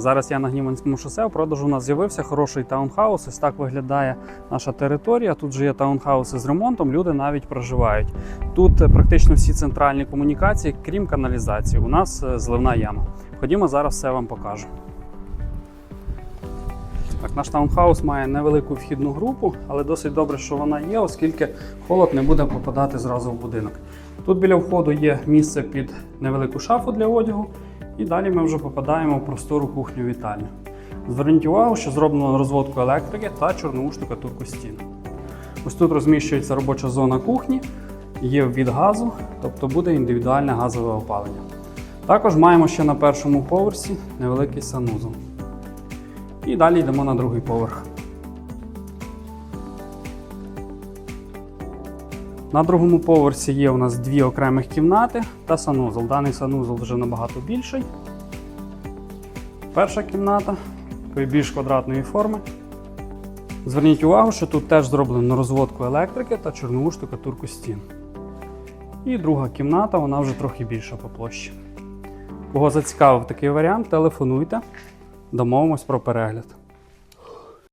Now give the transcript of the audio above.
Зараз я на Гніванському шосе. У продажу у нас з'явився хороший таунхаус. Ось так виглядає наша територія. Тут же є таунхауси з ремонтом. Люди навіть проживають. Тут е, практично всі центральні комунікації, крім каналізації. У нас е, зливна яма. Ходімо зараз все вам покажу. Так, наш таунхаус має невелику вхідну групу, але досить добре, що вона є, оскільки холод не буде попадати зразу в будинок. Тут біля входу є місце під невелику шафу для одягу, і далі ми вже попадаємо в простору кухню вітальню. Зверніть увагу, що зроблено розводку електрики та чорнову штукатурку стін. Ось тут розміщується робоча зона кухні, є від газу, тобто буде індивідуальне газове опалення. Також маємо ще на першому поверсі невеликий санузел. І далі йдемо на другий поверх. На другому поверсі є у нас дві окремих кімнати та санузел. Даний санузел вже набагато більший. Перша кімната такої більш квадратної форми. Зверніть увагу, що тут теж зроблено розводку електрики та чорнову штукатурку стін. І друга кімната, вона вже трохи більша по площі. Кого зацікавив такий варіант, телефонуйте, домовимось про перегляд.